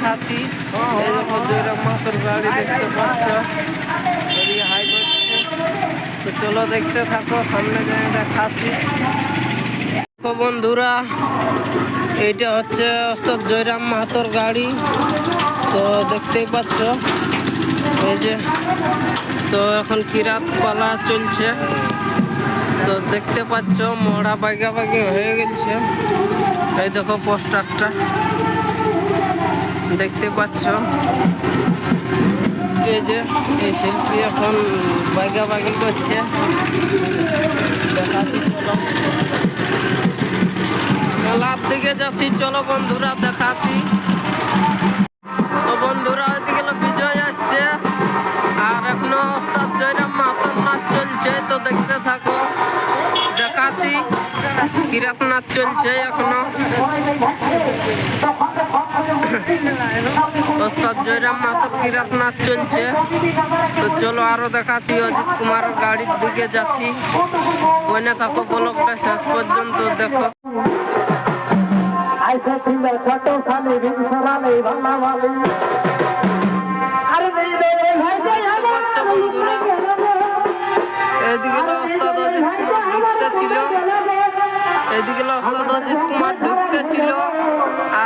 দেখাচ্ছি দেখো জয়রাম মাহাতোর গাড়ি দেখতে পাচ্ছ। হাই তো চলো দেখতে থাকো, সামনে যাই দেখাচ্ছি দেখো বন্ধুরা, এইটা হচ্ছে ওস্তাদ জয়রাম মাহাতোর গাড়ি। তো দেখতেই পাচ্ছ, এই যে, তো এখন কিরাত পালা চলছে। তো দেখতে পাচ্ছ মোড়া বাইগা বাইগে হয়ে গেছে এই দেখো পোস্টারটা। দেখতে পাচ্ছ। এই যে, এই শিল্পী এখন বাইগি করছে। দেখাচ্ছি, চলো। মেলার দিকে যাচ্ছি, চলো বন্ধুরা, দেখাচ্ছি। তো বন্ধুরা, ওইদিকে বিজয় আসছে। আর এখনও নাচ চলছে, তো দেখতে থাকো। দেখাচ্ছি কিরাত নাচ চলছে এখনও। ওস্তাদ জয়রাম মাহাতোর কিরাত নাচ চলছে। তো চলো আরও দেখাচ্ছি, অজিত কুমার গাড়ির দিকে যাচ্ছি। বইনে থাকো ব্লকটা শেষ পর্যন্ত দেখো। বালি আরে এদিকে ওস্তাদ অজিত কুমার ঢুকতে ছিল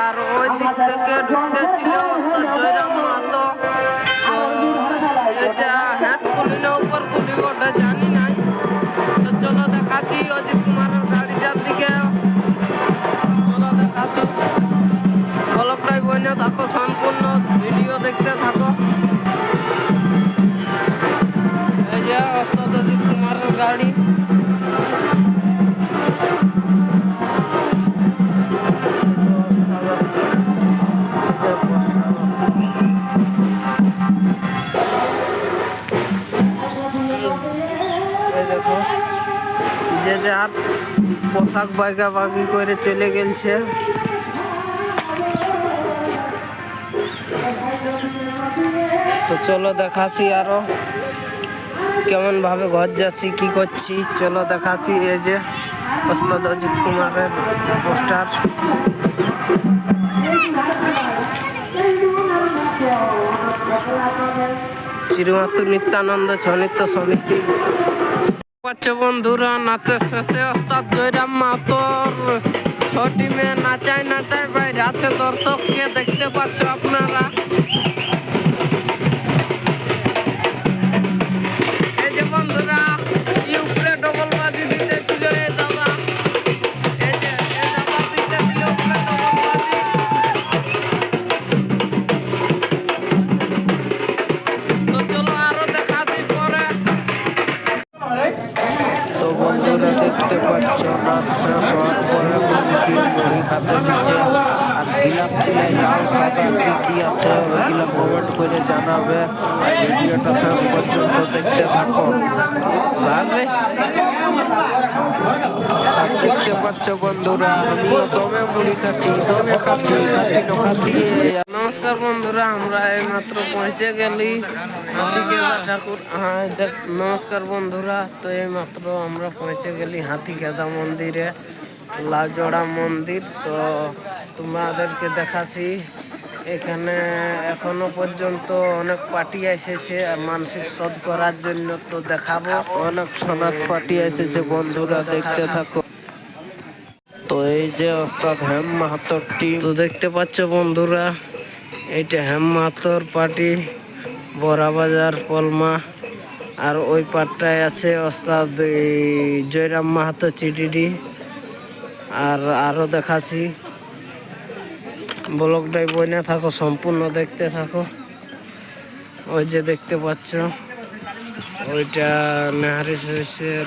আর ওই দিক থেকে ঢুকতে ছিল ওস্তাদ জয়রাম মাহাতো। এটা হ্যাট কুলি না উপর কুলি ওটা জানি নাই। তো চলো দেখাচ্ছি অজিত কুমারের গাড়িটার দিকে। চলো দেখাচ্ছি। ব্লগটাই বইনে থাকো, সম্পূর্ণ ভিডিও দেখতে থাকো। পোশাক বাইগা বাগি করে চলে গেছে তো চলো দেখাচ্ছি আরও কেমন ভাবে ঘর যাচ্ছি, কি করছি। চলো দেখাচ্ছি এই যে ওস্তাদ অজিত কুমারের পোস্টার। শ্রীমাতু নিত্যানন্দ ছনিত্য সমিতি। পাচ্ছ বন্ধুরা নাচের শেষে ওস্তাদ জয়রাম মাতর। ছটি মেয়ে নাচায় নাচায় বাইরে আছে, দর্শককে দেখতে পাচ্ছ আপনারা। দেখতে বন্ধুরা দমে দমে নমস্কার বন্ধুরা, আমরা এইমাত্র পৌঁছে গেলি। ঠাকুর নমস্কার বন্ধুরা, তো এইমাত্র আমরা পৌঁছে গেলি হাতিকেদা মন্দিরে, লাজড়া মন্দির। তো তোমাদেরকে দেখাচ্ছি এখানে এখনও পর্যন্ত অনেক পার্টি এসেছে মানসিক শোধ করার জন্য তো দেখাবো। অনেক ছনাক পার্টি এসেছে বন্ধুরা দেখতে থাকো। তো এই যে অর্থাৎ হেম মাহাতোর টিম তো দেখতে পাচ্ছ বন্ধুরা এইটা হেম মাহাতোর পার্টি বড়াবাজার পলমা আর ওই পাটটায় আছে ওস্তাদ জয়রাম মাহাতো চিটিডি আর আরও দেখাচ্ছি। ব্লগটাই বইনে থাকো, সম্পূর্ণ দেখতে থাকো। ওই যে দেখতে পাচ্ছ। ওইটা নেহারি সরিষের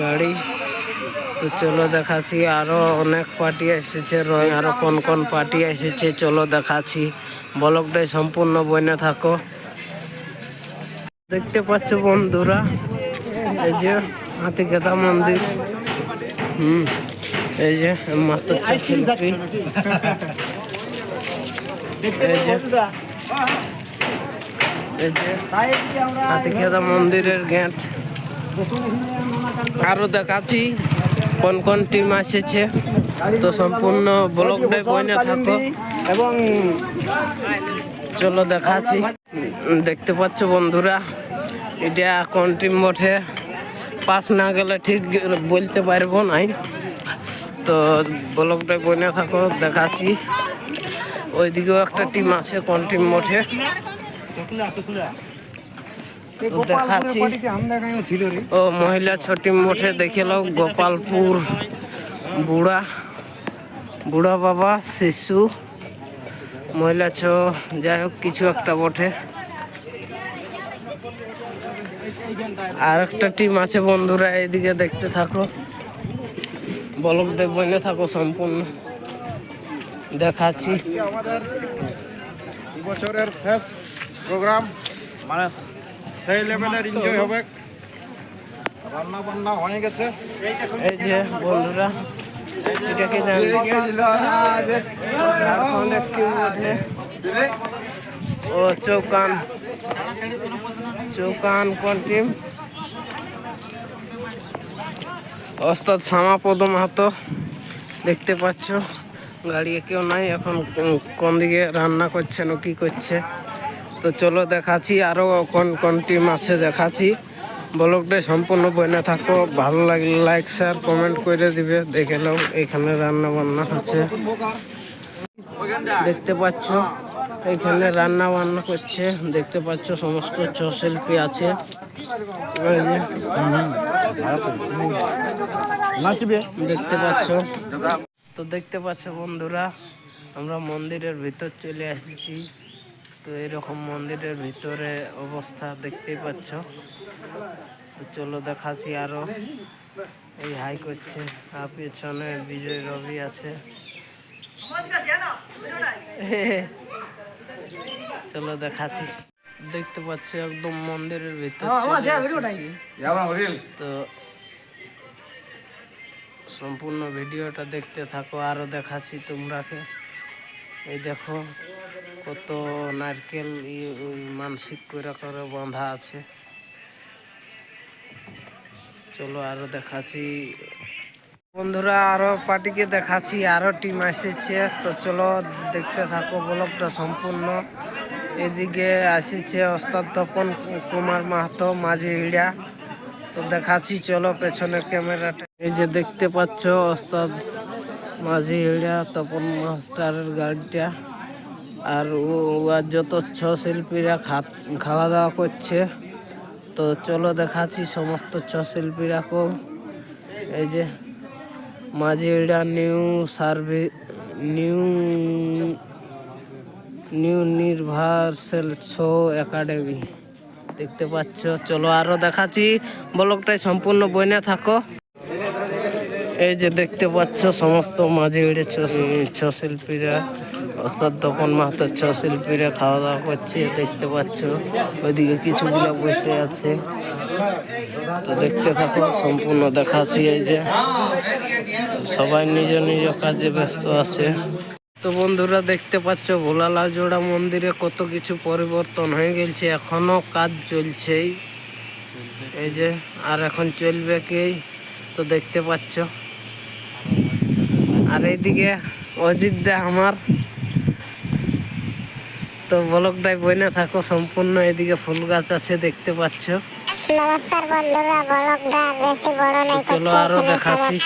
গাড়ি। তো চলো দেখাচ্ছি, আরও অনেক পার্টি এসেছে রয় আরও কোন কোন পার্টি এসেছে, চলো দেখাচ্ছি। ব্লগটাই সম্পূর্ণ বইনে থাকো। দেখতে পাচ্ছ বন্ধুরা, এই যে হাতিকেতা মন্দির। হুম। এই যে মাত্র মন্দিরের গেট। আরও দেখাচ্ছি কোন কোন টিম এসেছে তো সম্পূর্ণ ব্লকটাই বইনে থাকো। এবং চলো দেখাচ্ছি। দেখতে পাচ্ছ বন্ধুরা এটা কোন টিম বটে? পাস না গেলে ঠিক বলতে পারব নাই। তো ব্লকটাই বইনে থাকো দেখাচ্ছি। ওইদিকেও একটা টিম আছে কোন টিম বটে দেখাচ্ছি। ও মহিলা ছ টিম বটে দেখে লো গোপালপুর বুড়া। বুড়া বাবা শিশু। মহিলা ছ যাই হোক কিছু একটা বটে আর একটা টিম আছে বন্ধুরা এইদিকে দেখতে থাকো। বলকটা বনে থাকো সম্পূর্ণ। দেখাচ্ছি। আমাদের বছরের শেষ প্রোগ্রাম মানে সেই লেভেলের এনজয় হবে। রান্না বান্না হয়ে গেছে। এই যে বন্ধুরা এটাকে ও চৌকান। চৌকান কোন টিম ওস্তাদ শ্যামাপদ মাহাতো দেখতে পাচ্ছ। গাড়ি কেউ নাই, এখন কোন- দিকে রান্না করছে না, কি করছে। তো চলো দেখাচ্ছি আরও কোন কোন টিম আছে দেখাচ্ছি। ব্লগটা সম্পূর্ণ বইনে থাকো, ভালো লাগলে লাইক শেয়ার কমেন্ট করে দিবে। দেখে নাও, এখানে রান্না বান্না হচ্ছে। দেখতে পাচ্ছ, এখানে রান্না বান্না করছে। দেখতে পাচ্ছ, সমস্ত ছ শিল্পী আছে দেখতে পাচ্ছ। তো দেখতে পাচ্ছ বন্ধুরা আমরা মন্দিরের ভিতর চলে এসেছি তো এরকম মন্দিরের ভিতরে অবস্থা দেখতেই পাচ্ছ। তো চলো দেখাচ্ছি আরও। এই হাই করছে আর পেছনে বিজয় রবি আছে। চলো দেখাচ্ছি। দেখতে পাচ্ছি একদম মন্দিরের ভিতর চলে এসেছি। তো সম্পূর্ণ ভিডিওটা দেখতে থাকো আরও দেখাচ্ছি তোমরাকে। এই দেখো কত নারকেল ই- মানসিক করে করে বাঁধা আছে। চলো আরও দেখাচ্ছি। বন্ধুরা আরও পার্টিকে দেখাচ্ছি আরও টিম এসেছে। তো চলো দেখতে থাকো ব্লগটা সম্পূর্ণ। এদিকে আসিছে ওস্তাদ তপন, কুমার মাহাতো, মাঝি হিড়া তো দেখাচ্ছি, চলো পেছনের ক্যামেরাটা। এই যে দেখতে পাচ্ছ ওস্তাদ মাঝি হিড়া তপন মাস্টারের গাড়িটা। আর ও যত ছ শিল্পীরা খাওয়া দাওয়া করছে। তো চলো দেখাচ্ছি সমস্ত ছ শিল্পীরাকেও। এই যে মাঝিরা নিউ সার্ভি, নিউ নিউ নির্ভার্সেল শো একাডেমি দেখতে পাচ্ছ? চলো আরও দেখাচ্ছি। ব্লগটাই সম্পূর্ণ বইনে থাকো। এই যে দেখতে পাচ্ছ, সমস্ত মাঝে উড়ে ছ শিল্পীরা অর্থাৎ তপন মাহাতো ছ শিল্পীরা খাওয়া দাওয়া করছে, দেখতে পাচ্ছ। ওইদিকে কিছুগুলো বসে আছে। তো দেখতে থাকো, সম্পূর্ণ দেখাচ্ছি এই যে। সবাই নিজ নিজ কাজে ব্যস্ত আছে। তো বন্ধুরা দেখতে পাচ্ছ ভোলালা জোড়া মন্দিরে কত কিছু পরিবর্তন হয়ে গেছে এখনও কাজ চলছেই। এই যে আর এখন চলবে কি? তো দেখতে পাচ্ছ। আর এইদিকে অজিত দা আমার। তো ব্লকটাই বইনা থাকো সম্পূর্ণ এদিকে ফুল গাছ আছে দেখতে পাচ্ছ। নমস্কার বন্ধুরা ব্লগটা বেশি বড় নয় চলো আরও দেখাচ্ছি।